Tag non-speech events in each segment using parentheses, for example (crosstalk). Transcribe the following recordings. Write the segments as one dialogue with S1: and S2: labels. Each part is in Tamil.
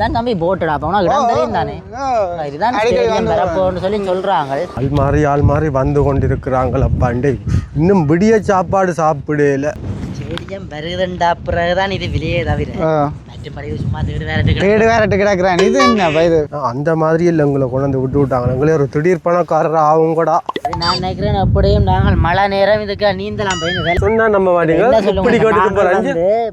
S1: தான் தம்பி போட்டுடா உனக்கு இடம் தெரியும் தானே? இதுதான் ஸ்டேடியம் வரப்போன்னு சொல்லி சொல்றாங்க.
S2: ஆள் மாறி ஆள் மாறி வந்து கொண்டிருக்கிறாங்கள் அப்பாண்டே. இன்னும் விடிய சாப்பாடு சாப்பிடல.
S1: ஸ்டேடியம் வருதுண்டா பிறகுதான் இது வெளியே தவிர. தேடு
S3: வேறட்டு கிடக்குறான் இது என்ன இது?
S2: அந்த மாதிரி இல்லை எங்களை கொண்டாந்து விட்டு விட்டாங்க. எங்களே ஒரு திடீர் பணக்காரர் ஆகுங்கடா.
S1: நான் நினைக்கிறேன் அப்படியும் நாங்கள் மழை நேரம் இதுக்கு நீந்தலாம் போய் வேலை
S2: சொன்னா நம்ம மாட்டீங்க. இப்படி கேட்டுட்டு போறேன்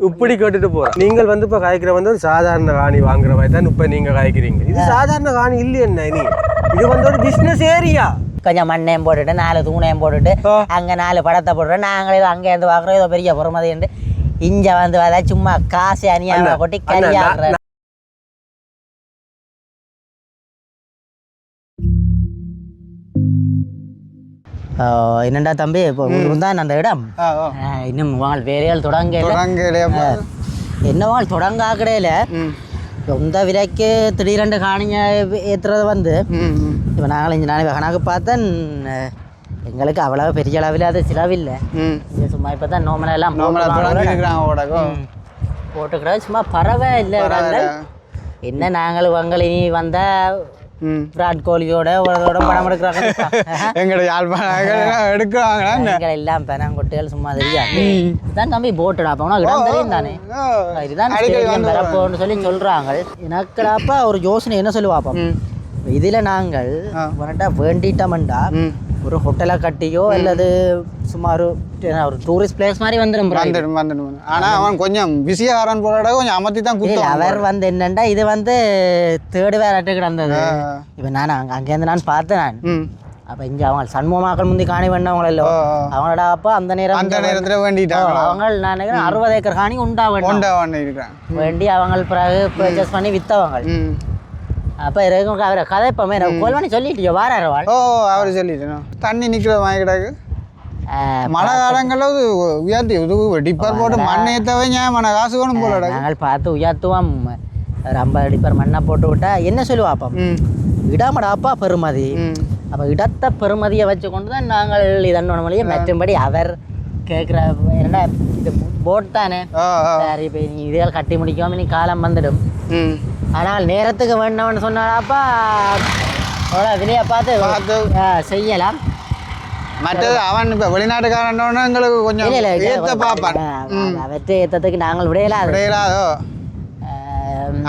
S2: இப்படி கேட்டுட்டு நீங்கள் வந்து இப்ப காய்க்கிற வந்து ஒரு சாதாரண காணி வாங்குற மாதிரி தான் இப்ப நீங்க காய்க்கிறீங்க. இது சாதாரண காணி இல்லையே என்ன நீ இது வந்து ஒரு பிசினஸ் ஏரியா
S1: கொஞ்சம் மண்ணையும் போட்டுட்டு நாலு தூணையும் போட்டுட்டு. அங்க நாலு படத்தை போட்டுட்டு நாங்களே அங்கே இருந்து பார்க்குறோம் ஏதோ பெரிய பொறுமதி இங்க வந்து வர சும்மா காசு அணியாம கொட்டி கரியாடுற என்னண்டா தம்பி இப்போ தான் அந்த இடம்? இன்னும் வாழ் வேலையால் தொடங்க என்ன வாழ் தொடங்க ஆக்கடையில சொந்த விலைக்கு திடீரெண்டு காணிங்க ஏத்துறது வந்து. இப்போ நாங்கள் இங்கே நாளை கணக்கு பார்த்தேன். எங்களுக்கு அவ்வளவு பெரிய அளவில் அது செலவில்லை. இது சும்மா இப்போ தான் நோமலாக எல்லாம்
S3: நம்மள
S1: போட்டு
S3: தொடங்கி
S1: வாங்குறோம்.
S3: இருக்கிறாங்க ஓடக்கோ
S1: ம். போட்டுக்கிறது சும்மா பறவை இல்லை என்ன நாங்கள் உங்களை இனி வந்தா
S3: ம்.
S1: விராட் கோலியோட உலகோட படம் எடுக்கிறாங்க. (laughs)
S3: எங்கட யாழ்ப்பாணம் எடுக்கிறாங்களா என்ன?
S1: நீங்கள் எல்லாம் பெனாங்கொட்டைகள் சும்மா தெரியாது இதுதான் தம்பி போட்டுடா அப்போ இடம் தெரியும் தானே? இதுதான் ஸ்டேடியம் வரப்போன்னு சொல்லி சொல்றாங்க. எனக்குடாப்பா ஒரு யோசனை என்ன சொல்லுவாப்பா. இதுல நாங்கள் வேண்டிட்டோம்டா ஒரு ஹோட்டலை கட்டியோ அல்லது சும்மா ஒரு டூரிஸ்ட் பிளேஸ் மாதிரி வந்துடும்.
S3: வந்துடும் வந்துடும் வந்துடும். ஆனா அவன் கொஞ்சம் பிஸியாகாரன் போராட கொஞ்சம் அமர்த்தி தான் குத்துவான்
S1: அவர் வந்து என்னண்டா இது வந்து தேர்டு வேறாட்டு கிடந்தது. இப்போ நான் அங்க அங்கேருந்து நான் பார்த்தேன் நான்.
S3: ம்.
S1: அப்போ இங்கே அவங்க சண்முகமாக்கள் முந்தி காணி
S3: ஓ.
S1: அவங்களோட அப்பா அந்த நேரம்
S3: அந்த நேரத்துல வேண்டிட்டாங்களா?
S1: அவங்க நான் நினைக்கிறேன் அறுபது ஏக்கர் காணி உண்டா வேண்டாம். வேண்டி அவங்க பிறகு பர்ச்சேஸ் பண்ணி வித்தவங்க. அப்போ இருக்கும் அவரை கதைப்பமே கோல் பண்ணி சொல்லிட்டியோ? வாராரு
S3: ஓ அவர் சொல்லிட்டேன்? தண்ணி நிக்கிற வாங்கி கிடக்கு. மழை காலங்களில் உயர்த்தி இது டிப்பர் போட்டு மண் ஏற்றவே ஞாபகம் காசு வேணும் போல
S1: நாங்கள் பார்த்து உயர்த்துவோம். ஒரு ஐம்பது அடிப்பர் மண்ணை போட்டு விட்டா என்ன சொல்லுவாப்பா இடமடாப்பா பெருமதி. அப்போ இடத்த பெருமதியை வச்சு கொண்டு தான் நாங்கள் இதன் மொழியை மற்றபடி அவர் கேட்குற என்ன இது போட் தானே சரி இப்போ நீ இதில் கட்டி முடிக்காம நீ காலம் வந்துடும். ஆனால் நேரத்துக்கு வேண்டவன்னு சொன்னாப்பா அவ்வளோ விலையை பார்த்து
S3: பார்த்து
S1: செய்யலாம்
S3: மற்றது அவன் இப்போ வெளிநாட்டுக்காரன் எங்களுக்கு கொஞ்சம் ஏற்ற பார்ப்பான்
S1: அவற்றை ஏற்றத்துக்கு நாங்கள் விடையலாது
S3: கிடையாது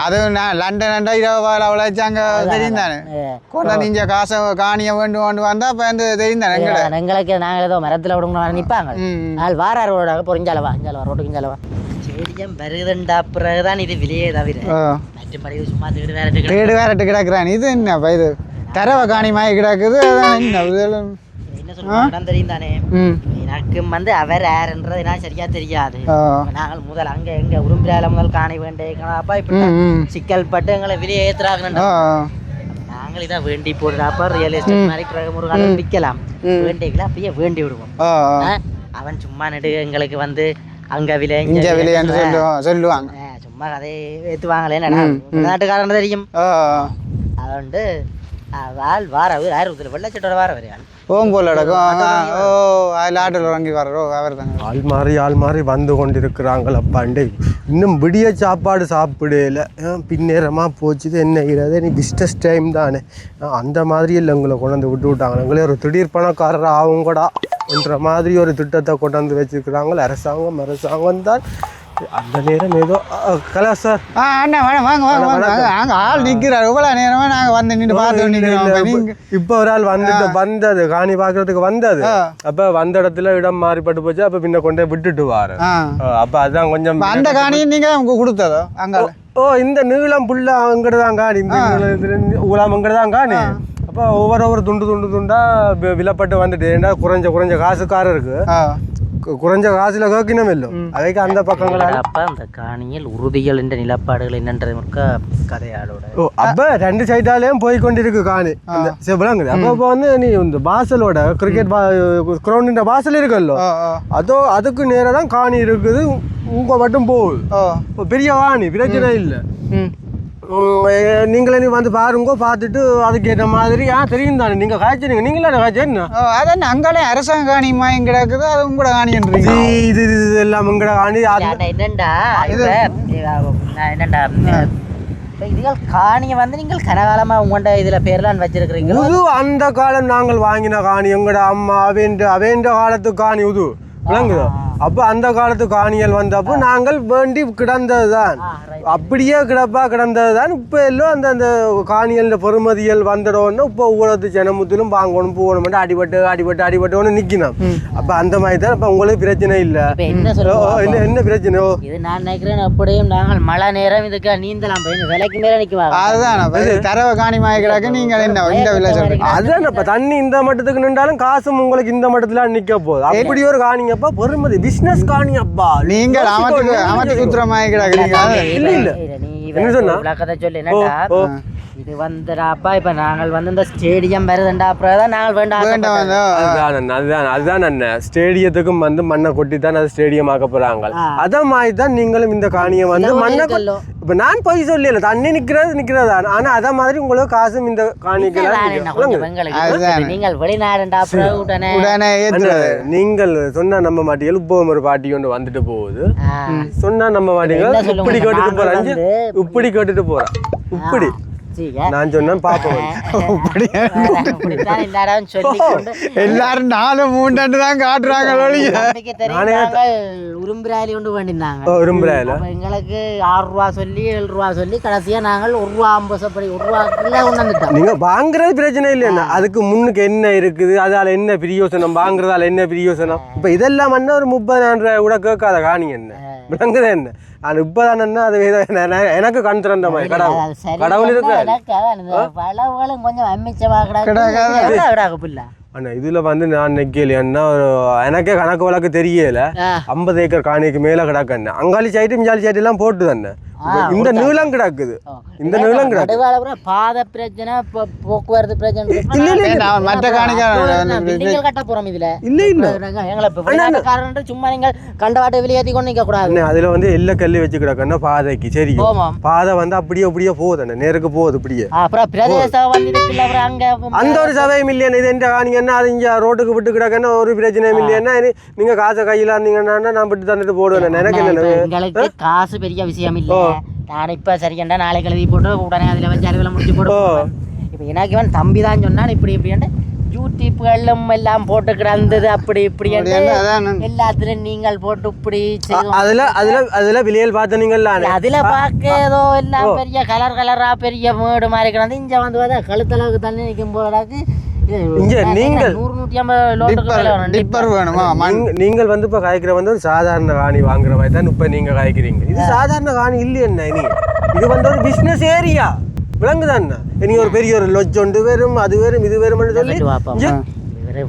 S3: அது நான் லண்டன் லண்டன் இரவு பகல் அவ்வளோ வச்சாங்க தெரியும் தானே கொண்டா நீங்க காசை காணிய வேண்டும் கொண்டு வந்தா இப்போ வந்து தெரியும் தானே எங்கட
S1: எங்களுக்கு நாங்கள் ஏதோ மரத்தில் விடுங்க நிற்பாங்க நாள் வாரார் ரோட பொறிஞ்சாலவா இஞ்சாலவா ரோட்டுக்கு இஞ்சாலவா ஸ்டேடியம் வருதுண்டா பிறகுதான் இது வெளியே தவிர.
S3: ஆ.
S1: மற்றபடி சும்மா தேடு வேற
S3: வீடு வேறட்டு கிடக்குறான். இது என்ன இது? தரவ காணி மாதிரி கிடக்குது அதான் என்ன
S1: என்ன சொல்லுவாங்க தெரியும் தானே
S3: ம்.
S1: எனக்கும் வந்து அவர் யாருன்றது எனக்கு சரியா தெரியாது. நாங்கள் முதல் அங்க எங்க உரும்பியால முதல் காணி வேண்டியப்பா இப்படி சிக்கல் பட்டு எங்களை வெளியே ஏத்துறாங்கன்னு
S3: ஆ
S1: நாங்கள் இதை வேண்டி போடுறாப்ப ரியல் எஸ்டேட் மாதிரி கிரகமுருகாலும் விற்கலாம். வேண்டிக்கல அப்படியே வேண்டி விடுவோம். அவன் சும்மா நடு எங்களுக்கு வந்து அங்க விலை இங்க விலை
S3: விலையாண்டு சொல்லுவாங்க. சொல்லுவாங்க.
S1: சும்மா கதையை ஏற்றுவாங்களே என்னடா? நாட்டுக்காரன் தெரியும். வந்து
S3: கிடக்கும் ஆ, ஓ அதில் ஆட்டில் இறங்கி வர்றோ அவர் தாங்க
S2: ஆள் மாறி ஆள் மாறி வந்து கொண்டிருக்கிறாங்கள் அப்பாண்டே இன்னும் விடிய சாப்பாடு சாப்பிடல. பின்னேரமாக போச்சுது என்ன இருக்கிறது நீ பிஸ்னஸ் டைம் தானே. அந்த மாதிரி இல்லை எங்களை கொண்டாந்து விட்டு விட்டாங்க. எங்களே ஒரு திடீர் பணக்காரர் ஆகுங்கடா. என்ற மாதிரி ஒரு திட்டத்தை கொண்டாந்து வச்சிருக்கிறாங்க அரசாங்கம் அரசாங்கம் தான். அந்த நேரம் ஏதோ கலா சார்.
S3: ஆ அண்ணா வாங்க வாங்க வாங்க வாங்க. அங்கே ஆள் நிற்கிறார் இவ்வளோ நேரமா நாங்கள் வந்து நின்று பார்த்து இப்போ
S2: ஒரு ஆள் வந்துட்டு வந்தது காணி பார்க்கறதுக்கு வந்தது. அப்ப வந்த இடத்துல இடம் மாறிப்பட்டு போச்சு. அப்ப பின்ன கொண்டு விட்டுட்டு வாரு. அப்ப அதான் கொஞ்சம்
S3: அந்த காணியை நீங்கள் அவங்க கொடுத்ததோ? அங்கே
S2: ஓ இந்த நீளம் புல்லா அங்கிட்டு தான் காணி. இந்த நீளத்துல ஊலாம் அங்கிட்டு தான் காணி. அப்போ ஒவ்வொரு ஒவ்வொரு துண்டு துண்டு துண்டா விலப்பட்டு வந்துட்டு ஏன்னா குறைஞ்ச குறைஞ்ச காசுக்காரருக்கு
S3: ஆ.
S2: கு- குறைஞ்ச காசுல கேட்கணும் இல்லை. அதுக்கு அந்த பக்கங்களால
S1: அப்ப அந்த காணியில் உறுதிகள் என்ற நிலப்பாடுகள் என்னன்றது முற்க கதையாளோட.
S2: ஓ அப்ப ரெண்டு சைடாலையும் போய் கொண்டிருக்கு காணி அந்த சிவலாங்குது அப்போ இப்போ வந்து நீ இந்த வாசலோட கிரிக்கெட் கிரவுண்டின் வாசல் இருக்குல்ல. அதோ அதுக்கு நேரா தான் காணி இருக்குது. உங்க மட்டும் போகுது. பெரிய காணி பிரச்சனை இல்லை. நீங்களே நீ வந்து பாருங்க பார்த்துட்டு அதுக்கேற்ற மாதிரி. ஆ தெரியும் தானே. நீங்கள் காய்ச்சிருங்க. நீங்களே காய்ச்சி என்ன?
S3: ஓ அதான் அங்காலே அரசாங்க காணி மாயம் கிடக்குது அது உங்களோட காணின்றீங்க
S2: இது இது இது எல்லாம் உங்கட காணி.
S1: என்னண்டா? என்னண்டா இதுகள் காணியை வந்து நீங்கள் கனகாலமா உங்கள்கிட்ட இதுல பேர்லாம் வச்சிருக்கிறீங்களோ?
S2: உது அந்த காலம் நாங்கள் வாங்கின காணி. எங்கட அம்மா அவேண்ட அவேண்ட காலத்து காணி உது. விளங்குதோ? அப்போ அந்த காலத்து காணிகள் வந்தப்போ நாங்கள் வேண்டி கிடந்தது தான். அப்படியே கிடப்பா கிடந்தது தான் இப்போ எல்லாம் அந்த அந்த காணிகள் பொறுமதிகள் வந்துடோன்னு இப்போ ஊழத்து ஜனமுத்திலும் வாங்கணும் போகணும் அடிபட்டு அடிபட்டு அடிபட்டு நிற்கணும் அப்போ அந்த மாதிரி தான் இப்போ உங்களுக்கு பிரச்சனை இல்லை.
S1: என்ன
S2: என்ன பிரச்சனை? ஓ.
S1: இது நான் நினைக்கிறேன் அப்படியும் நாங்கள் மழை நேரம் இதுக்கு நீந்தலாம் விலைக்கு மேல நிக்குவா?
S3: அதுதான் தரவை காணி மாய்க்கிறாக்க நீங்கள் என்ன இந்த விலை சொல்றீங்க?
S2: அதான் இப்ப தண்ணி இந்த மட்டத்துக்கு நின்றாலும் காசும் உங்களுக்கு இந்த மட்டத்துல நிக்க போகுது. அப்படி ஒரு காணிங்கப்பா பொறுமதி பிசினஸ் காணியப்பா
S3: நீங்கள் அமர்த்தி அமர்த்தி குத்துற மாய்க்கிறாக்க நீங்கள்
S2: இல்ல, இல்ல. என்ன சொன்னா?
S1: இது வந்துடாப்பா இப்ப நாங்கள் வந்து இந்த ஸ்டேடியம் வருதுண்டா அப்புறம் தான் நாங்கள் வேண்டாம்
S3: வேண்டாம்
S2: அதுதான் அண்ணா, அதுதான் அதுதான் அண்ணன் ஸ்டேடியத்துக்கும் வந்து மண்ணை கொட்டி தான் அது ஸ்டேடியம் ஆக்க போறாங்க
S1: ஆ.
S2: அத மாதிரி தான் நீங்களும் இந்த காணியை வந்து மண்ணை. இப்ப நான் போய் சொல்லல தண்ணி நிக்கிறது நிக்கிறது ஆனா அத மாதிரி உங்களுக்கு காசும் இந்த காணிக்கு
S1: வேற என்ன கொஞ்சம் எங்களுக்கு
S3: அதுதானே.
S1: நீங்கள் வெளிநாடுண்டா உடனே
S3: உடனே
S2: நீங்கள் சொன்னா நம்ம மாட்டீங்க இப்போ ஒரு பாட்டி கொண்டு வந்துட்டு போகுது. சொன்னா நம்ம மாட்டீங்க இப்படி கேட்டுட்டு போறாங்க இப்படி கேட்டுட்டு போறான் இப்படி. நான் சொன்னேன் பாப்போம்.
S3: எல்லாரும் நாலு மூணு தான் காட்டுறாங்க
S1: உரும்பிராலி கொண்டு அப்ப எங்களுக்கு ஆறு ரூபா சொல்லி ஏழு ரூபா சொல்லி கடைசியா நாங்கள் ஒரு ரூபா ஐம்பது சப்படி ஒரு ரூபாக்குள்ள கொண்டு வந்துட்டோம்.
S2: நீங்க வாங்குறது பிரச்சனை இல்லையா அதுக்கு முன்னுக்கு என்ன இருக்குது? அதால என்ன பிரியோசனம்? வாங்குறதால என்ன பிரியோசனம்? இப்ப இதெல்லாம் பண்ண ஒரு முப்பதாயிரம் ரூபாய் கூட கேட்காத காணிங்க என்ன? விளங்குது என்ன? அது இப்பதானே அது எனக்கு கண் திறந்த மாதிரி. கடவுள். கடவுள்
S1: வந்து கொஞ்சம்
S3: கிடக்காது.
S1: புள்ள.
S2: அண்ணா இதுல வந்து நான் நிக்கலையா ஒரு எனக்கே கணக்கு வழக்கு தெரியல. ஐம்பது ஏக்கர் காணிக்கு மேல கிடக்கு அங்காளி சைட்டு மிஞ்சாலி சைட்டு எல்லாம் போட்டு தானே இந்த நீளம் கிடக்குது. இந்த நீளம் கிடக்கு.
S1: நடுவால பூரா பாத பிரச்சனை போக்குவரத்து பிரச்சனை.
S2: இல்ல, இல்ல,
S3: மற்ற
S1: கட்ட போறோம் இதுல. எங்களை சும்மா நீங்கள் கண்டவாட்டை வெளியேற்றி கொண்டு நிக்க கூடாது.
S2: அதுல வந்து எல்ல கல்லு வச்சு கிடக்குன்னா பாதைக்கு சரி. பாதை வந்து அப்படியே அப்படியே போகுது அண்ணே. நேருக்கு போகுது இப்படியே.
S1: அப்புறம் பிரதேச அங்க
S2: அந்த ஒரு சபையும் இல்லையா இது எந்த காணிங்கன்னா அது இங்கே ரோட்டுக்கு விட்டு கிடக்குன்னா ஒரு பிரச்சனையும் இல்லையா நீங்க காசை கையில இருந்தீங்கன்னா நான் விட்டு தந்துட்டு போடுவேன் எனக்கு என்ன
S1: காசு பெரிய விஷயம் இல்ல நான் இப்ப சரிக்கண்டா நாளைக்கு எழுதி போட்டு உடனே அதுல வச்சு அலுவலம் முடிச்சு போட்டு. இப்ப எனக்கு இவன் தம்பி தான் சொன்னான் இப்படி இப்படி யூடியூப்களும் எல்லாம் போட்டு கிடந்தது அப்படி இப்படி எல்லாத்துலயும் நீங்கள் போட்டு இப்படி
S2: அதுல அதுல அதுல விலையில் பார்த்தனீங்களா
S1: அதுல பார்க்க ஏதோ எல்லாம் பெரிய கலர் கலரா பெரிய மேடு மாதிரி கிடந்து இங்க வந்து பார்த்தா கழுத்தளவுக்கு தண்ணி நிற்கும் போலடாக்கு.
S2: இங்க நீங்கள்
S3: டிப்பர் வேணுமா
S2: நீங்கள் வந்து இப்ப காய்க்கிற வந்து ஒரு சாதாரண காணி வாங்குற மாதிரி தான் இப்ப நீங்க காய்க்கிறீங்க இது சாதாரண காணி இல்லை என்ன இனி இது வந்து ஒரு பிசினஸ் ஏரியா விளங்குதாண்ணா இனி ஒரு பெரிய ஒரு லொஜ் ஒன்று வரும் அது வரும் இது வரும்னு சொல்லி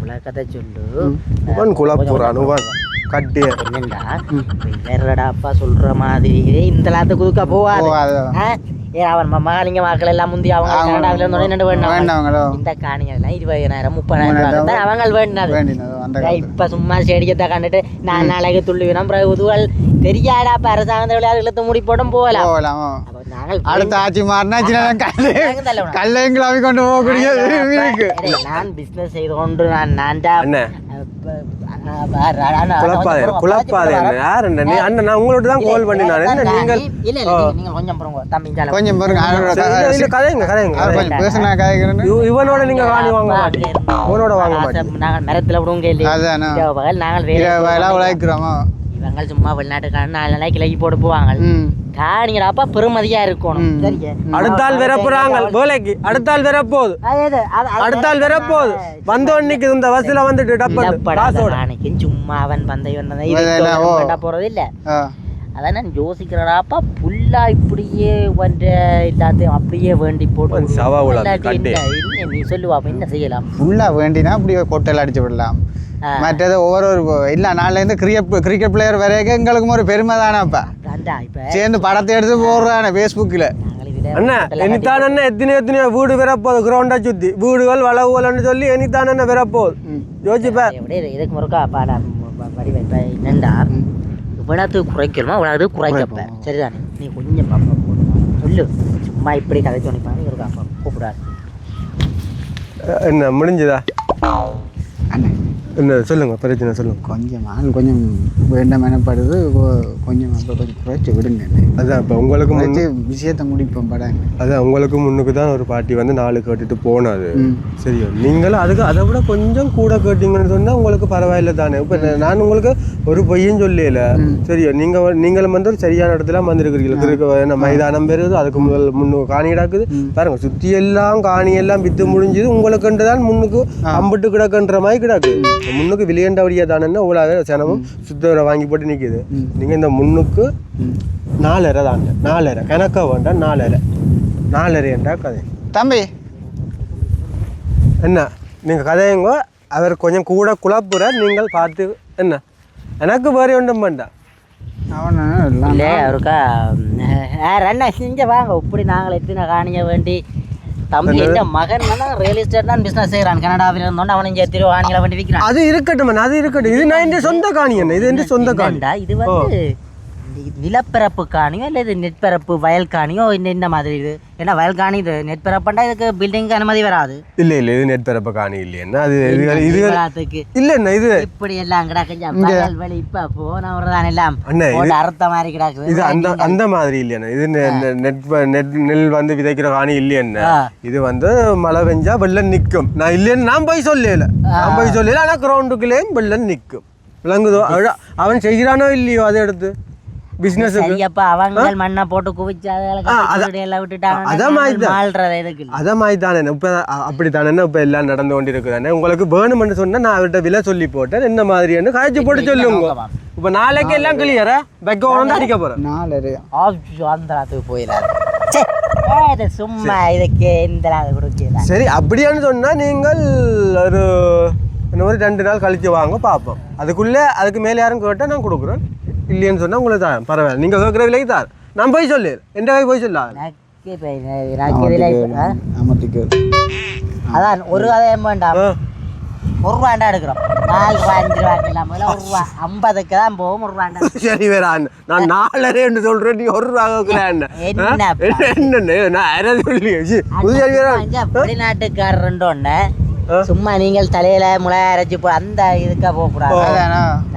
S1: விளக்கத்தை சொல்லு
S2: உவன் குழப்புறான் உவன் கட்டி
S1: என்னண்டா வேறடா அப்பா சொல்ற மாதிரி இந்த லாத்து குதுக்க போவாது அவன் மகாலிங்க மக்கள் எல்லாம் முந்தி அவங்க கனடாவில இருந்து நின்று வேண்டாம்
S3: வேண்டவங்களோ
S1: இந்த காணிகள் எல்லாம் இருபதாயிரம் முப்பதாயிரம் ரூபாய் தான் அவங்க வேண்டினது இப்ப சும்மா செடிக்கத்தை கண்டுட்டு நான் நாளைக்கு துள்ளுவினோம் பிறகு உதுவல் தெரியாடா இப்ப அரசாங்க விளையாட்டு இழுத்து மூடி போட்டும் போகலாம்
S3: போகலாம் அடுத்த ஆட்சி மாறினா சின்ன கல்லை
S1: வேகம் தள்ள விடணும்.
S3: கல்லையும் கிளம்பி கொண்டு போகக்கூடிய இருக்கு.
S1: நான் பிசினஸ் செய்து கொண்டு நான் நான் தான்
S2: அண்ணே குழப்பாதே
S1: குழப்பாதே
S2: குழப்பாதே என்ன? யார் என்ன? நீ அண்ணன் நான் உங்களோட தான் கால் பண்ணினான். என்ன நீங்கள்?
S1: இல்ல இல்ல நீங்க கொஞ்சம் போங்க தம்பி ஜால
S3: கொஞ்சம் பாருங்க
S2: இல்ல, இல்ல, கதைங்க கதைங்க
S3: பேசுனா
S2: இவனோட நீங்க காணி வாங்க மாட்டீங்க வாங்க மாட்டீங்க
S1: நாங்கள் மரத்துல
S3: அதானே.
S1: வேலை
S3: இரவு வேலை உழைக்கிறோமா?
S1: இவங்க சும்மா வெளிநாட்டுக்காரன் நாலு நாளைக்கு கிளக்கி போட்டு போவாங்க.
S3: ம்.
S1: காணிங்கடாப்பா பெருமதியா இருக்கணும்.
S3: ம்.
S1: சரிங்க.
S2: அடுத்தாள் வரப்போறாங்க. வேலைக்கு.
S1: எது? அது- அது
S2: அடுத்தாள் வரப்போகுது. வந்தோன்னைக்கு இந்த பஸ்ல வந்துட்டு காசோட.
S1: காணிக்கும் சும்மா அவன் வந்த இவன் வந்த போறது இல்ல. அதான் நான் யோசிக்கிறேனாப்பா புல்லா இப்படியே வந்து எல்லாத்தையும் அப்படியே வேண்டி போட்டு நீ சொல்லுவாப்ப என்ன செய்யலாம்?
S3: ஃபுல்லாக வேண்டினா அப்படி கொட்டையில் அடிச்சு விடலாம். மற்றது ஒவ்வொரு ஒரு இல்லை நாளிலேருந்து கிரிக்கெட் கிரிக்கெட் பிளேயர் வரைக்கும் எங்களுக்கும் ஒரு பெருமை தானேப்பா சேர்ந்து படத்தை எடுத்து போடுறானே ஃபேஸ்புக்கில்
S2: அண்ணா எனித்தான் அண்ணா எத்தனை எத்தனையோ வீடு வரப்போகுது கிரவுண்டா சுத்தி. வீடுகள் வளவுகள்னு சொல்லி எனித்தான் அண்ணா வரப்போகுது. யோசிப்பார்
S1: இதுக்கு முறுக்கா பாடா வரி வைப்ப என்னண்டா? இவ்வளவு குறைக்கணுமா இவ்வளவு குறைக்கப்ப. சரிதானே? நீ கொஞ்சம் பாப்பா போடுமா சொல்லு. சும்மா இப்படி கதை சொன்னிப்பாங்க இருக்கா கூப்பிடாது
S2: என்ன முடிஞ்சுதா?
S3: அண்ணே.
S2: என்ன சொல்லுங்க பிரச்சனை சொல்லுங்க.
S3: கொஞ்சம் ஆள் கொஞ்சம் வேண்டாம் எனப்படுது. கொஞ்சம் அப்போ கொஞ்சம் குறைச்சி விடுங்க
S2: அதான் இப்போ உங்களுக்கு முன்
S3: குறைச்சி விஷயத்தை முடிப்போம் படம்
S2: அதான் உங்களுக்கு முன்னுக்கு தான் ஒரு பாட்டி வந்து நாலு கேட்டுட்டு போனது
S3: ம்.
S2: சரியோ? நீங்களும் அதுக்கு அதை விட கொஞ்சம் கூட கேட்டீங்கன்னு சொன்னா உங்களுக்கு பரவாயில்ல தானே. இப்போ நான் உங்களுக்கு ஒரு பொய்யும் சொல்லல. சரியோ? நீங்க வ- நீங்களும் வந்து ஒரு சரியான இடத்துல வந்திருக்கிறீங்க மைதானம் பெறுது அதுக்கு முதல் முன்னு காணி கிடக்குது. பாருங்க சுத்தி எல்லாம் காணி எல்லாம் வித்து முடிஞ்சது உங்களுக்கு தான் முன்னுக்கு அம்பிட்டு கிடக்குன்ற மாதிரி கிடக்கு. முன்னுக்கு விளையாண்டபடியா தானே இவ்வளோ சனமும் சுத்தவரை வாங்கி போட்டு நிக்குது. நீங்க இந்த முன்னுக்கு நாலரை தாங்க நாலரை. கணக்க வேண்டாம் நாலரை. நாலரைண்டா கதை.
S3: தம்பி.
S2: என்ன? நீங்கள் கதையுங்க அவர் கொஞ்சம் கூட குழப்புற நீங்கள் பார்த்து என்ன? எனக்கு வேறு ஒன்றும் வேண்டாம்
S3: அவனை எல்லாம்
S1: இல்லையே அவருக்கா ரெண்டா செஞ்ச வாங்க. இப்படி நாங்கள் எத்தனை காணிய வேண்டி. தம்பி எந்த மகன் ரியல் எஸ்டேட் தான் பிஸ்னஸ் செய்கிறான் கனடாவில் இருந்தோண்டு அவனும் சேர்த்து வாணிகளை வேண்டி விற்கிறான்
S2: அது இருக்கட்டும் அது இருக்கட்டும். இது நான் இந்த சொந்த காணி என்ன? இது எந்த சொந்த காணி.
S1: இது வந்து நிலப்பரப்பு காணியோ இல்லை இது நெற்பரப்பு வயல் காணியோ இந்த மாதிரி இது. ஏன்னா வயல் காணி இது நெற்பரப்புண்டா இதுக்கு பில்டிங்க்கு அனுமதி வராது.
S2: இல்லை இல்லை இது நெட்பரப்ப காணி இல்லையா அது இது இது
S1: விவரத்துக்கு
S2: இல்லை என்ன இது
S1: இப்படி எல்லாம் கிடக்கு வயல் வெளி இப்ப போன தான் எல்லாம். அறுத்த மாதிரி கிடக்குது.
S2: இது அந்த அந்த மாதிரி இல்லையா இது நெட் நெட் நெல் வந்து விதைக்கிற காணி இல்லையா
S1: ஆ.
S2: இது வந்து மழை பெஞ்சா வெள்ளம் நிற்கும். நான் இல்லைன்னு நான் போய் சொல்லல. நான் போய் சொல்லல ஆனால் கிரவுண்டுக்குள்ளேயும் வெள்ளம் நிற்கும். விளங்குதோ அவ- அவன் செய்கிறானோ இல்லையோ அதை எடுத்து. பிஸ்னஸுக்கு
S1: சரியப்பா அவங்க மண்ணை போட்டு குவிச்சு அதில் எல்லாம் விட்டுட்டாங்க
S2: அதான் மாதிரி தான். மாதிரி இப்போ அப்படி தானே இப்போ எல்லாம் நடந்து கொண்டு இருக்குதானே உங்களுக்கு வேணும்னு சொன்னா நான் அவர்கிட்ட விலை சொல்லி போட்டேன். என்ன மாதிரின்னு காய்ச்சி போட்டு சொல்லுங்க. இப்போ நாளைக்கு எல்லாம் கிளியரா பெக்க உடனே அடிக்க போறேன்.
S3: நாலு
S1: ஆஃப் ஆந்திராத்துக்கு இது சும்மா இதுக்கு இந்த நாள் கொடுக்கல
S2: சரி அப்படியான்னு சொன்னா நீங்கள் ஒரு இன்னும் ஒரு ரெண்டு நாள் கழிச்சு வாங்க பார்ப்போம். அதுக்குள்ளே அதுக்கு மேலே யாரும் கேட்டால் நான் கொடுக்குறேன். இல்லைன்னு சொன்னா உங்களுக்கு தான் பரவாயில்ல. நீங்க கேட்குற விலைக்கு தான். நான் போய் சொல்லு. எந்த கை போய்?
S3: அமர்த்திக்கு
S1: அதான் ஒரு கதையும் வேண்டாம். ஒரு ரூபாண்டா எடுக்கிறோம். நாலு ரூபா அஞ்சு இல்லாமல் ஒரு ரூபா. ஐம்பதுக்கு தான் போகும் ஒரு ரூபாண்டா. (laughs)
S2: சரி வேற. நான் நாலரைன்னு சொல்றேன். நீ ஒரு ரூபா (laughs)
S1: என்னப்பா?
S2: என்ன நான் யாராவது சொல்லி
S1: வெளிநாட்டுக்காரர் ஒன்று சும்மா நீங்கள் தலையில முளை அரைச்சி போ அந்த இதுக்கா போகக்கூடாது.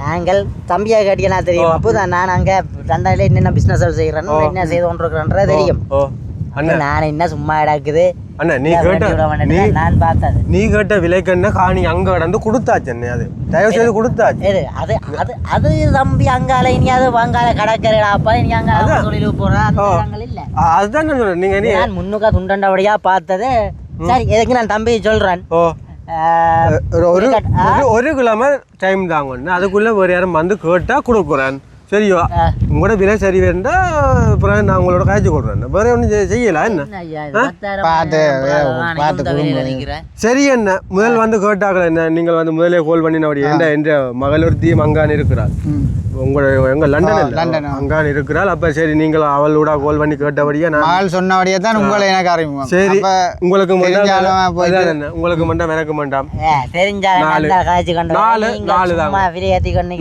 S1: நாங்கள் தம்பியை கேட்டீங்கன்னா தெரியும். அப்போதான் நான் அங்கே ரெண்டாயிரம் என்னென்ன பிஸ்னஸ் செய்கிறேன்னு என்ன செய்து கொண்டிருக்கிறேன்றது தெரியும். நான் என்ன சும்மா கிடக்குது.
S2: அண்ணா நீ கேட்ட நீ
S1: நான் பார்த்தது.
S2: நீ கேட்ட விலைக்கண்ண காணி அங்க கடந்து கொடுத்தாச்சு அண்ணே அது. தயவு செய்து கொடுத்தாச்சு.
S1: அது அது அது தம்பி அங்கால இனி அது வங்கால கடற்கரைடாப்பா இனி அங்கால தொழிலுக்கு போற. அந்த இடங்கள் இல்ல.
S2: அதுதான் நான் சொல்றேன் நீங்க நீ
S1: நான் முன்னுக்கா துண்டண்டபடியா பார்த்தது. சரி எதுக்கு நான் தம்பி சொல்றேன்?
S2: ஒரு ஒரு? ஒரு- ஒரு கிழமை டைம் தாங்க. அதுக்குள்ள வேற யாரும் வந்து கேட்டா கொடுக்குறேன் சரியோ
S1: ஆ.
S2: உங்களோட விலை சரி வேண்டா அப்புறம் நான் உங்களோட காய்ச்சி கொடுறேன். வேற ஒன்றும் செய்யலாம் என்ன?
S1: என்ன
S3: பார்த்து, பார்த்து.
S2: சரி என்ன? முதல் வந்து கேட்டாங்களே என்ன? நீங்கள் வந்து முதலே கோல் பண்ணின அப்படி என்ற என்ற மகளொருத்தியும் அங்கான் இருக்கிறார். உங்களோட எங்க லண்டன்?
S3: லண்டன்.
S2: அங்கான் இருக்கிறாள் அப்ப சரி நீங்கள் அவளோட கோல் பண்ணி கேட்டபடியா நான்
S3: மகள் சொன்னபடியே தான் உங்களை எனக்கு அறிமுகம்.
S2: சரி உங்களுக்கு
S3: தெரிஞ்ச
S2: என்ன, உங்களுக்கு மண்டாம் எனக்கு மண்டாம்
S1: ஏ, தெரிஞ்சாலும்
S2: நாலு. நாலு, நாலு தாங்க.
S1: சும்மா விலையேத்தி கொண்டு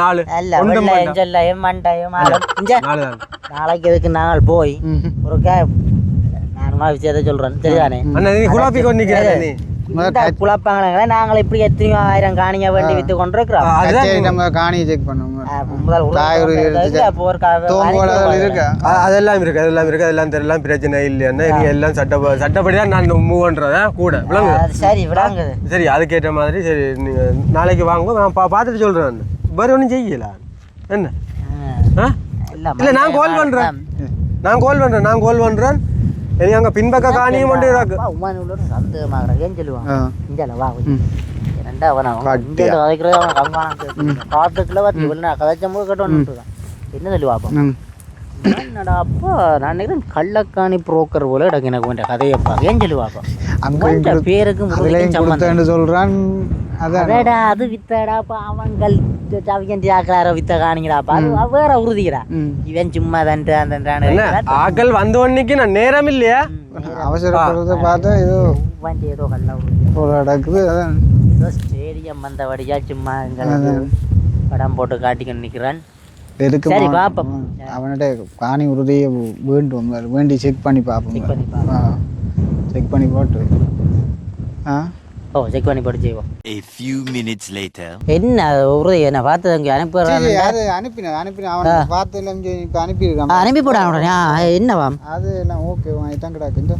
S2: நாலு ஒன்று
S1: சொல்லையும் மண்டையும் (laughs) நாளைக்கு இதுக்கு நாங்கள் போய். ஒரு உங்க விஷயத்தை சொல்றேன் சரிதானே
S2: அண்ணா நீ குழப்பி கொண்டு நிற்கிறேன் நீ?
S1: இந்த குழப்பங்களே நாங்கள் இப்படி எத்தனையோ ஆயிரம் காணிங்க வேண்டி வித்து கொண்டிருக்கிறோம்.
S2: அதுதான்
S3: சரி நம்ம காணியை செக் பண்ணுவோம்
S2: அதெல்லாம் இருக்கு அதெல்லாம் இருக்கு அதெல்லாம் தெரியலாம் பிரச்சனை இல்லைன்னா நீ எல்லாம் சட்ட சட்டப்படி தான் நான் மூவ் பண்றதா கூட. விளங்கு.
S1: அது சரி விடாங்குது
S2: சரி அதுக்கேற்ற மாதிரி சரி நீங்க நாளைக்கு வாங்க நான் பா பார்த்துட்டு சொல்றேன் வேற ஒன்றும் செய்யல. என்ன? ஆ
S1: இல்ல
S2: இல்ல நான் கால் பண்றேன். நான் கால் பண்றேன் நான் கால் பண்றேன். இனி அங்க பின்பக்க காணியும் கொண்டு இருக்கு.
S1: உமானூர்ல சந்தேகமாகறேன் ஏன் சொல்லுவான். இஞ்சால வா கொஞ்சம். ரெண்டா அவன். இங்க கதைக்கிறது அவன் கம்மானம் காட்டுக்குள்ள வந்து இவ்வளவு நான் கதைச்ச போது கேட்டு என்ன சொல்லுவா அப்போ?
S3: ம்.
S1: என்னடா அப்போ? நான் நினைக்கிறேன் கள்ளக்காணி புரோக்கர் போல எனக்கு எனக்கு வேண்டிய கதையப்பா ஏன் சொல்லுவா அப்போ
S3: அங்கேயும்
S1: உன்ட பேருக்கு
S3: அதான்.
S1: அதடா அது வித்தடாப்பா அவங்கள் ஆக்கலார வித்த காணிங்கடாப்பா அது வேற உறுதிடா.
S3: ம்.
S1: இவன் சும்மா தண்டு அந்த
S2: ஆக்கள் வந்த உடனேக்கு நான் நேரம் இல்லையா
S3: அவசரப்படுறத பார்த்தா ஏதோ
S1: வண்டி ஏதோ கல்ல
S3: நடக்குது
S1: ஏதோ ஸ்டேடியம் வந்தபடியா சும்மா எங்களுக்கு படம் போட்டு காட்டிக்கிட்டு நிற்கிறான்
S3: இருக்கு
S1: சரி பாப்போம்.
S3: அவன்கிட்ட காணி உறுதியை வேண்டும் வேண்டி செக் பண்ணி பார்ப்போம்
S1: செக் பண்ணி பார்ப்போம்
S3: செக் பண்ணி போட்டு. ஆ?
S1: ஓ செக் பண்ணி போட்டு செய்வோம்.
S4: A few minutes later.
S1: என்ன உறுதி? என்ன பார்த்து அங்கே
S3: சரி,
S1: அனுப்புறான்
S3: அது அனுப்பினேன் அனுப்பினேன் அவன் பார்த்து எல்லாம் இப்போ அனுப்பியிருக்கான்
S1: அனுப்பி போடான் உடனே என்னவாம்?
S3: அது எல்லாம் ஓகே இதுதான் கிடக்கு இந்த.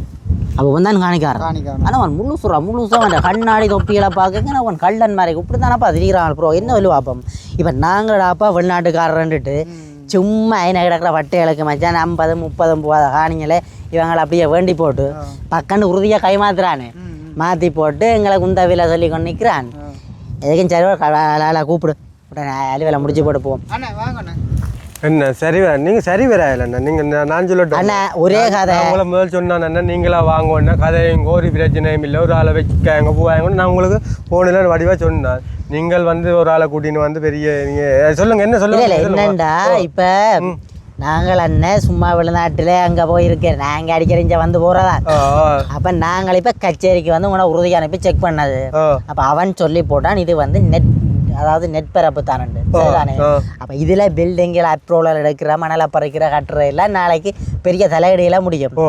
S1: அவன் வந்தான் காணிக்காரன். ஆனால் அவன் முழுசுறா முழுசாக அவன் கண்ணாடி தொப்பிகளை பார்க்க அவன் கள்ளன் மாதிரி இப்படி தானப்பா திரிகிறான் ப்ரோ என்ன சொல்லுவாப்பம் இப்போ நாங்களாப்பா வெளிநாட்டுக்காரன்ட்டு சும்மா என்ன கிடக்கிற வட்டைகளுக்கு மச்சான் ஐம்பது முப்பது முப்பது காணிங்களே இவங்களை அப்படியே வேண்டி போட்டு பக்கன்னு உறுதியாக கைமாத்துறானு மாற்றி போட்டு எங்களை குந்தவில சொல்லி கொண்டு நிற்கிறான் எதுக்கும் சரி க- கூப்பிடு. உடனே அலுவலை முடிச்சு போட்டு போவோம்.
S2: என்ன சரி வர நீங்க சரி வர இல்லைண்ணா நீங்க நான் சொல்லட்டும்
S1: அண்ணா ஒரே கதை.
S2: உங்களை முதல் சொன்னானே நீங்களா வாங்குவோன்னா கதையும் ஒரு பிரச்சனையும் இல்லை. ஒரு ஆளை வச்சுக்காங்க போவாங்கன்னு நான் உங்களுக்கு போனில் வடிவாக சொன்னேன். நீங்கள் வந்து ஒரு ஆளை கூட்டின்னு வந்து பெரிய நீங்க சொல்லுங்க என்ன சொல்லுங்க.
S1: என்னண்டா? இப்ப நாங்கள் அண்ணன் சும்மா வெளிநாட்டுல அங்க போயிருக்கேன். நாங்க அடிக்கடி இங்க வந்து
S2: ஆ,
S1: அப்ப நாங்கள் இப்ப கச்சேரிக்கு வந்து உன உறுதி அனுப்பி செக் பண்ணது. அப்ப அவன் சொல்லி போட்டான் இது வந்து நெட் அதாவது நெட் பரப்பு தானண்டு. சரிதானே. அப்ப இதுல பில்டிங்கில் அப்ரோலர் எடுக்கிற மணலை பறிக்கிற கட்டுற எல்லாம் நாளைக்கு பெரிய தலையடியெல்லாம் முடியும்.
S2: ஓ.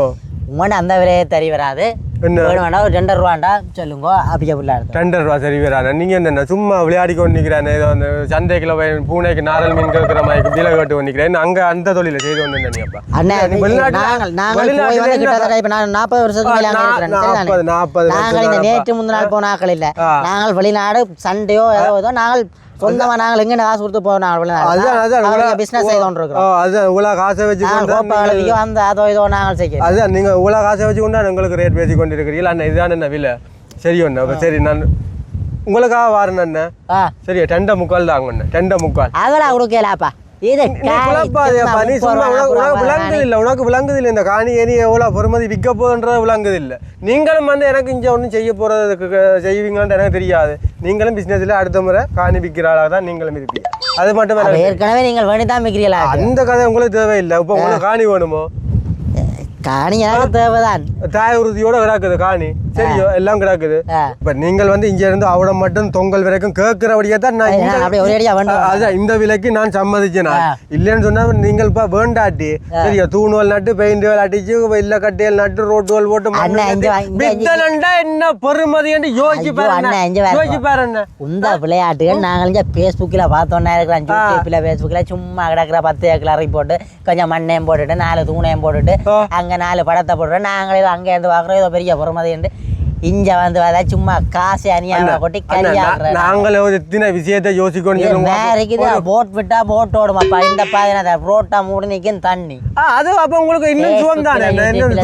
S1: உங்கள்ட்ட அந்த விலையை தறி வராது.
S2: என்ன?
S1: ஒரு ரெண்டு ரூபாண்டா சொல்லுங்க அப்படியே எடுத்து
S2: ரெண்டரை ரூபா சரி வராது நீங்க என்ன சும்மா விளையாடி கொண்டு நிற்கிறேன் ஏதோ அந்த சந்தைக்குள்ள போய் பூனைக்கு நாரல் மீன் கேட்குற மாதிரி பில கட்டு நிற்கிறேன் அங்க அந்த தொழில செய்து கொண்டு
S1: அண்ணா நாங்கள் நாங்கள் கிட்டத்தட்ட இப்ப நான் நாற்பது வருஷத்துக்கு?
S2: நாற்பது,
S1: நாங்கள் இந்த நேற்று முந்தின நாள் போன ஆக்கள் இல்ல. நாங்கள் வெளிநாடு சண்டையோ ஏதோ ஏதோ நாங்கள் சொந்தமா நாங்கள் எங்க காசு கொடுத்து நாங்கள் வெளிநாடு.
S2: உலக-
S1: பிசினஸ் செய்து கொண்டு
S2: ஓ,
S1: இருக்கிறோம்
S2: அதுதான் இவ்வளோ காசை வச்சு
S1: நாங்கள் அந்த அதோ இதோ நாங்கள் செய்ய
S2: அதுதான் நீங்க இவ்வளோ காசை வச்சு கொண்டா உங்களுக்கு ரேட் பேசி கொண்டு இருக்கிறீங்களா அண்ணா இதுதான் என்ன விலை. சரி ஒண்ணு சரி நான் உங்களுக்காக வாரேன் அண்ணன் சரி டெண்ட முக்கால் தாங்க அண்ணன் டெண்ட முக்கால்.
S1: அதெல்லாம் கொடுக்கலாப்பா இது
S2: உனக்கு விளங்குது இல்லை உனக்கு விளங்குது இல்லை இந்த காணி ஏனி எவ்வளோ பொறுமதி விற்க போகுதுன்றது விளங்குது இல்லை. நீங்களும் வந்து எனக்கு இங்கே ஒன்றும் செய்ய போகிறதுக்கு செய்வீங்கன்னு எனக்கு தெரியாது. நீங்களும் பிஸ்னஸில் அடுத்த முறை காணி விற்கிற ஆளாக தான் நீங்களும் இருப்பீங்க. அது மட்டும்
S1: ஏற்கனவே நீங்கள்
S2: அந்த கதை உங்களுக்கு தேவையில்லை. இப்போ உங்களுக்கு காணி வேணுமோ?
S1: காணி எனக்கு தேவைதான்.
S2: தாய் உறுதியோட கிடக்குது காணி. சரியோ எல்லாம் கிடக்குது. இப்ப நீங்கள் வந்து இங்க இருந்து அவட மட்டும் தொங்கல் வரைக்கும் கேட்கிறபடியே தான் நான் அதான் இந்த விலைக்கு நான் சம்மதிச்சேன். இல்லைன்னு சொன்னா நீங்கள் இப்ப வேண்டாட்டி. சரியா தூணுவல் நட்டு பெயிண்டுவல் அடிச்சு இல்ல கட்டியல் நட்டு ரோட்டுவல் போட்டு மண்ணு
S1: அண்ணா, இங்க
S2: நட்டு,
S1: வா, இங்க- இங்க-
S2: வித்தனண்டா என்ன பொறுமதி என்று யோசிச்சு
S1: பாருங்க.
S2: யோசிச்சு பாரு அண்ணா.
S1: இந்த விளையாட்டுகள் நாங்கள் இங்கே ஃபேஸ்புக்கில் பார்த்தோன்னா இருக்கிறோம் யூடியூப்பில் ஃபேஸ்புக்கில் சும்மா கிடக்கிற பத்து ஏக்கர் அறை போட்டு கொஞ்சம் மண்ணையும் போட்டுட்டு நாலு தூணையும் போட்டுட்டு. அங்கே நாலு படத்தை போட்டுட்டு நாங்கள் அங்கே இருந்து பார்க்குறோம். ஏதோ பெரிய பொறுமதிண்டு இங்கே வந்து பார்த்தா சும்மா காசு அநியாயமா கொட்டி கரியாடுற
S2: நாங்கள் ஒரு எத்தனை விஷயத்தை யோசிக்கணும்
S1: மேரிக்குது போட் விட்டா போட் ஓடுமாப்பா. இந்த பாதினா ரோட்டா மூடி நிற்கும் தண்ணி.
S2: அது அப்ப உங்களுக்கு இன்னும் சுகம் தானே?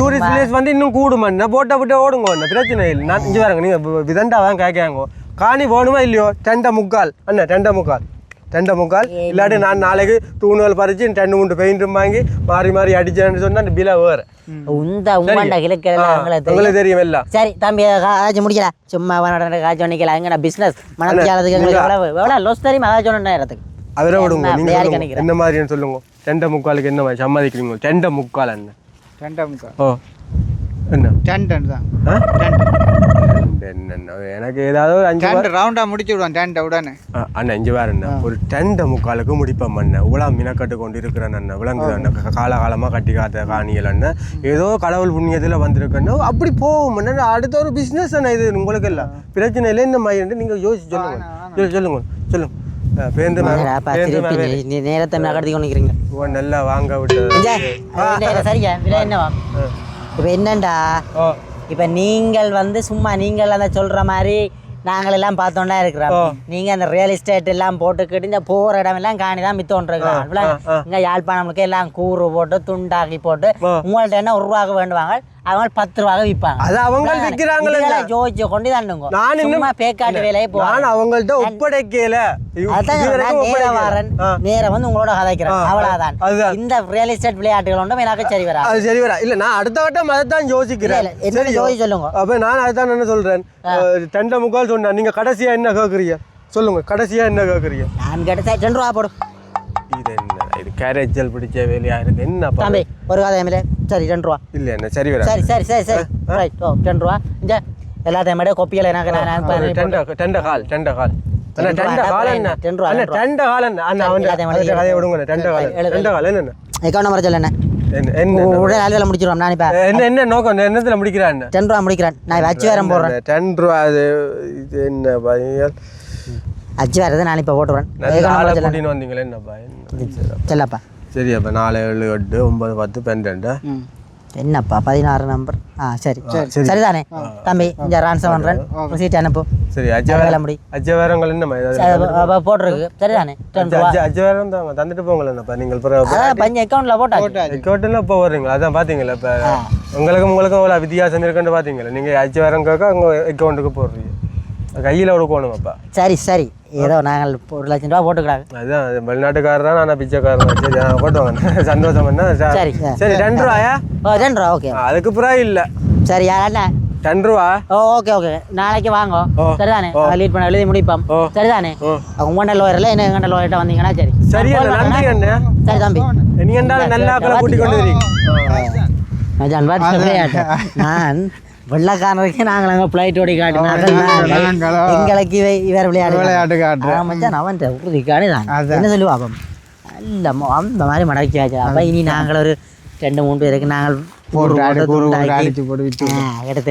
S2: டூரிஸ்ட். பிளேஸ் வந்து இன்னும் கூடும் அண்ணா. போட்டை விட்டு ஓடுங்க அண்ணா. பிரச்சனை இல்லை. நான் இங்கே வரங்க. நீங்கள் விதண்டா தான் கேட்காங்க காணி போகணுமா இல்லையோ? டெண்ட முக்கால். அண்ணா டெண்ட முக்கால். டெண்ட முக்கால். இல்லாட்டி நான் நாளைக்கு தூணுகள் பறிச்சு டெண்டு மூண்டு பெயிண்ட்டும் வாங்கி மாறி மாறி அடிச்சேன்னு சொன்னா அந்த பில வேறு.
S1: உந்த உங்களுக்கு தெரியும்.
S2: எல்லாம்.
S1: சரி தம்பி காய்ச்சி முடிக்கல. சும்மா வர காய்ச்சி நிற்கல எங்கடா பிஸ்னஸ் மனத்தியாலத்துக்கு எங்களுக்கு எவ்வளவு எவ்வளோ லொஸ் தெரியுமா? காய்ச்சி ஒன்று நேரத்துக்கு
S2: அவரை விடுங்க
S1: என்ன,
S2: நீங்க
S1: அப்படியே
S2: சொல்லுங்க.
S1: நினைக்கிறேன்.
S2: என்ன மாதிரின்னு சொல்லுங்க. டெண்ட முக்காலுக்கு என்ன மாதிரி? சம்மதிக்கிறீங்க டெண்ட முக்கால் என்ன
S3: ரெண்டா முக்கா
S2: ஓ. என்ன?
S3: டென் டன் தான்.
S2: ஆ?
S3: டென்
S2: என்ன எனக்கு ஏதாவது ஒரு அஞ்சு
S3: டென் ரவுண்டாக முடிச்சு விடுவான் டென்ட்டை உடனே.
S2: அண்ணா இங்கே வேற என்ன ஒரு டெண்ட முக்காலுக்கு முடிப்போம் அண்ணன் இவ்வளோ மினக்கட்டு கொண்டு இருக்கிறேன் அண்ணன் விளங்குது அண்ணன் க- காலகாலமா கட்டி காத்த காணிகள் அண்ணன் ஏதோ கடவுள் புண்ணியத்தில் வந்திருக்கேன்னு அப்படி போகும் அண்ணன் அடுத்த ஒரு பிஸ்னஸ் அண்ணா இது. உங்களுக்கு எல்லாம் பிரச்சனை இல்லை. இந்த மாதிரி நீங்கள் யோசிச்சு சொல்லுங்க. சொல்லு- சொல்லுங்க. சொல்லுங்க.
S1: நேரத்தை நகர்த்தி கொண்டு
S2: நல்லா வாங்க விட்டது.
S1: சரியா? விலை என்னவா? இப்போ என்னண்டா? இப்போ நீங்கள் வந்து சும்மா நீங்கள் அந்த சொல்ற மாதிரி நாங்கள் எல்லாம் பார்த்தோண்டா இருக்கிறோம் நீங்க அந்த ரியல் எஸ்டேட் எல்லாம் போட்டுக்கிட்டு இந்த போற இடம் எல்லாம் காணி தான் மித்தோன் இருக்கிறோம். இங்க யாழ்ப்பாணம்க்கு எல்லாம் கூறு போட்டு துண்டாக்கி போட்டு உங்கள்ட்ட என்ன ரூபாய்க்கு வேண்டுவாங்க? அவங்க பத்து ரூபாய்க்கு விற்பாங்க.
S2: அது அவங்க விற்கிறாங்களே
S1: ஜோதிச்சு கொண்டு தாண்டுங்க
S2: நான் இன்னும்
S1: சும்மா பேக்காட்டு வேலையை போ
S2: நான் அவங்கள்ட்ட ஒப்படைக்கல.
S1: அதான். வாரன்.
S2: ஆ.
S1: நேர வந்து உங்களோட கதைக்கிறேன். அவ்வளவுதான்.
S2: அதுதான்.
S1: இந்த ரியல் எஸ்டேட் விளையாட்டுகள் ஒன்றும் எனக்கு சரி வரா
S2: அது சரி வரா இல்ல நான் அடுத்த வட்டம் அதைத்தான் யோசிக்கிறேன்.
S1: இல்ல, இல்ல, என்ன யோசி சொல்லுங்க.
S2: அப்ப நான் அதைத்தான் என்ன சொல்றேன்? டெண்ட முக்கால் சொன்னேன் நீங்க கடைசியா என்ன கேக்குறீங்க? சொல்லுங்க கடைசியா என்ன கேக்குறீங்க?
S1: நான் கேட்ட ரெண்டு ரூபா போடு.
S2: இது என்ன? இது கேரேஜல் பிடிச்ச வேலையா இருக்கு என்ன
S1: தம்பி ஒரு கதை எம்எல்ஏ சரி ரெண்டு ரூபா.
S2: இல்ல என்ன சரி வரா
S1: சரி சரி சரி சரி. ரைட் ஓ ரெண்டு ரூபா. இந்த எல்லாத்தையும் விட கொப்பியில் எனக்கு நான்.
S2: டெண்ட டெண்ட கால் டெண்ட கால் என்ன? நோக்கம்? என்னத்துல முடிக்கிறான்?
S1: டென் ரூபா முடிக்கிறேன். நான் வச்சு வேறம் போடுறேன்.
S2: டென் ரூபா அது இது என்ன
S1: அச்சு வேறது நான் இப்போ
S2: கூட்டின்னு வந்தீங்களே என்னப்பா என்ன
S1: செல்லப்பா.
S2: சரி அப்போ நாலு ஏழு எட்டு ஒன்பது பத்து பன்னெண்டு
S1: என்னப்பா பதினாறு நம்பர் ஆ சரி. சரிதானே? தம்பி இங்கே ரான்சம் பண்ணுறேன் சீட் அனுப்பு.
S2: சரி அஜ
S1: வேலை முடி
S2: அஜ வேறங்கள் என்னம்மா? ஏதாவது
S1: சரி, அப்ப போட்டிருக்கு. சரிதானே? டென் ரூபா
S2: அஜ அஜ வேறம் தான் தந்துட்டு போங்களேன் என்னப்பா? நீங்கள்
S1: பஞ்சு அக்கௌண்ட்டில் போட்டாச்சு.
S2: அக்கௌண்ட்டில் இப்போ வர்றீங்களா? அதான் பார்த்தீங்களா இப்போ உங்களுக்கும் உங்களுக்கும் அவ்வளோ வித்தியாசம் இருக்குன்னு பார்த்தீங்களா நீங்கள் அஜ வேறம் கேட்க உங்கள் அக்கௌண்ட்டுக்கு போடுறீங்க. கையில் கொடுக்கணுமாப்பா
S1: சரி சரி. ஏதோ நாங்கள் ஒரு லட்சம் ரூபா போட்டுக்கிறாங்க
S2: அதுதான் அது வெளிநாட்டுக்காரர் தான் நான் பிச்சைக்காரன் சரி போட்டுவாங்க (laughs) சந்தோஷம் என்ன?
S1: சரி.
S2: சரி. ரெண்டு ரூபாயா?
S1: ஓ ரெண்டு ரூபா ஓகே.
S2: அதுக்கு பிறகு இல்லை.
S1: சரி யார்
S2: ரெண்டு ரூபா?
S1: Oh okay okay. நாளைக்கு வாங்க. சரிதானே? லீட் பண்ண எழுதி முடிப்போம். சரிதானே?
S2: ஓ.
S1: அவங்க உங்கள் லோயரில் என்ன எங்கள் லோயர்கிட்ட வந்தீங்கன்னா சரி.
S2: சரி நன்றி அண்ணா.
S1: சரி தம்பி.
S2: நீ என்றாலும் நல்லா ஆக்களை கூட்டி கொண்டு வரீங்க.
S1: நான் வெள்ளக்காரருக்கு நாங்கள் அங்கே ஃப்ளைட் ஓடி காட்டினார்கள் எங்களுக்கு இவை இவர் விளையாடு
S3: விளையாட்டு காட்டு.
S1: ஆ, மச்சான் அவன் உறுதி காணிதான். என்ன சொல்லுவா அப்போ அல்ல மோ- அந்த மாதிரி மடக்கி வச்சு அப்போ இனி நாங்கள் ஒரு ரெண்டு மூணு பேருக்கு நாங்கள் கூறு
S3: போட்டு
S1: போட்டு
S3: கூறு கூறு
S1: துண்டாக்கி,
S3: அடிச்சு போட்டு விட்டு
S1: ஆ, எடுத்து